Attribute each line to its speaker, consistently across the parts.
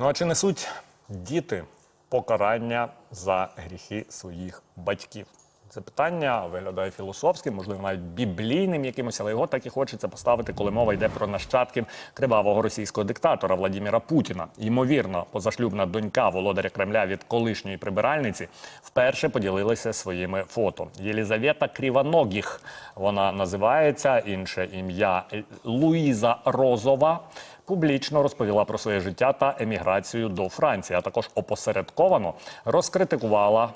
Speaker 1: Ну а чи несуть діти покарання за гріхи своїх батьків? Це питання виглядає філософським, можливо, навіть біблійним якимось, але його так і хочеться поставити, коли мова йде про нащадків кривавого російського диктатора Владіміра Путіна. Ймовірно, позашлюбна донька володаря Кремля від колишньої прибиральниці вперше поділилася своїми фото. Єлізавета Кріваногіх вона називається інше ім'я Луїза Розова публічно розповіла про своє життя та еміграцію до Франції, а також опосередковано розкритикувала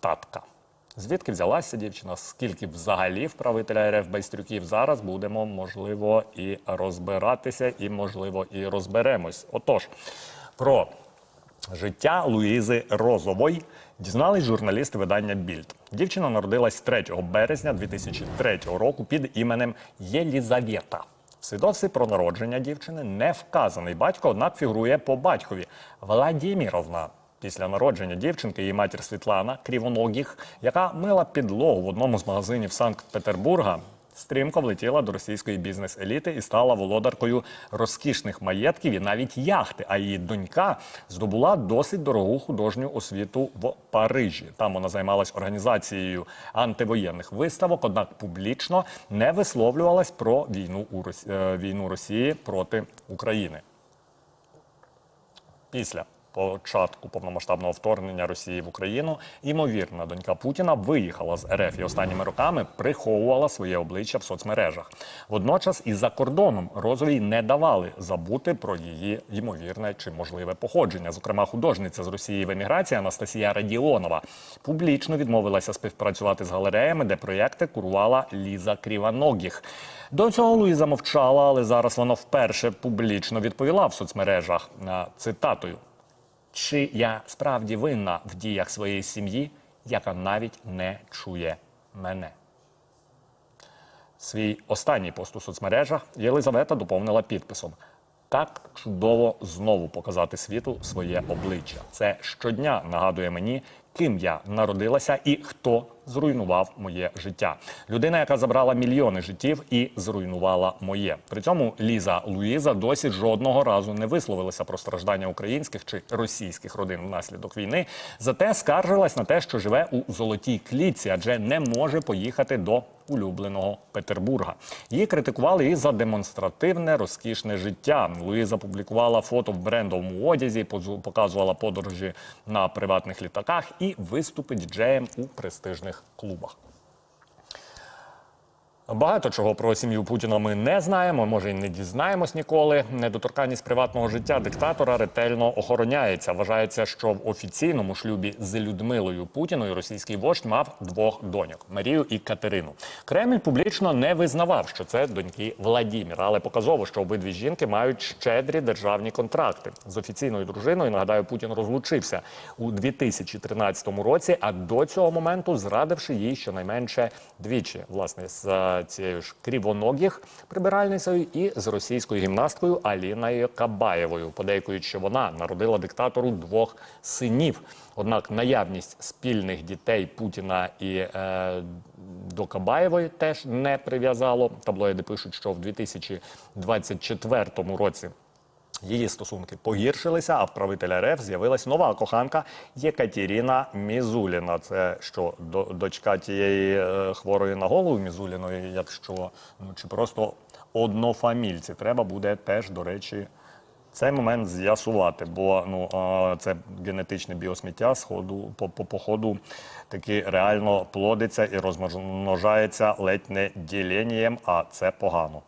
Speaker 1: татка. Звідки взялася дівчина? Скільки взагалі вправителя РФ Байстрюків зараз будемо, можливо, і розбиратися, і можливо, і розберемось. Отож, про життя Луїзи Розової дізнались журналісти видання Більд. Дівчина народилась 3 березня 2003 року під іменем Єлізавета. В свідоцтві про народження дівчини не вказаний батько, однак фігурує по батькові Владіміровна. Після народження дівчинки її матір Світлана Крівоногіх, яка мила підлогу в одному з магазинів Санкт-Петербурга, стрімко влетіла до російської бізнес-еліти і стала володаркою розкішних маєтків і навіть яхти. А її донька здобула досить дорогу художню освіту в Парижі. Там вона займалась організацією антивоєнних виставок, однак публічно не висловлювалась про війну у Рос... е, війну Росії проти України. Після початку повномасштабного вторгнення Росії в Україну, ймовірна донька Путіна виїхала з РФ і останніми роками приховувала своє обличчя в соцмережах. Водночас і за кордоном Розовій не давали забути про її ймовірне чи можливе походження. Зокрема, художниця з Росії в еміграції Анастасія Радіонова публічно відмовилася співпрацювати з галереями, де проєкти курувала Ліза Кріваногіх. До цього Луїза мовчала, але зараз вона вперше публічно відповіла в соцмережах на цитатою. Чи я справді винна в діях своєї сім'ї, яка навіть не чує мене? Свій останній пост у соцмережах Єлизавета доповнила підписом: так чудово знову показати світу своє обличчя. Це щодня нагадує мені, ким я народилася і хто зруйнував моє життя. Людина, яка забрала мільйони життів і зруйнувала моє. При цьому Ліза Луїза досі жодного разу не висловилася про страждання українських чи російських родин внаслідок війни. Зате скаржилась на те, що живе у золотій клітці, адже не може поїхати до улюбленого Петербурга. Її критикували і за демонстративне розкішне життя. Луїза публікувала фото в брендовому одязі, показувала подорожі на приватних літаках і виступить діджеєм у престижних клубах. Багато чого про сім'ю Путіна ми не знаємо, може і не дізнаємось ніколи. Недоторканність приватного життя диктатора ретельно охороняється. Вважається, що в офіційному шлюбі з Людмилою Путіною російський вождь мав двох доньок Марію і Катерину. Кремль публічно не визнавав, що це доньки Владіміра, але показово, що обидві жінки мають щедрі державні контракти з офіційною дружиною. Нагадаю, Путін розлучився у 2013 році, а до цього моменту зрадивши їй щонайменше двічі, власне, з е, цією ж крівоногих прибиральницею і з російською гімнасткою Аліною Кабаєвою. Подейкують, що вона народила диктатору двох синів. Однак наявність спільних дітей Путіна і е, до Кабаєвої теж не прив'язало. Таблоїди пишуть, що в 2024 році. Її стосунки погіршилися, а в правителя РФ з'явилась нова коханка Єкатеріна Мізуліна. Це що до, дочка тієї е, хворої на голову Мізуліної, якщо ну чи просто однофамільці. Треба буде теж, до речі, цей момент з'ясувати, бо ну це генетичне біосміття сходу по, по походу таки реально плодиться і розмножається ледь не діленням, а це погано.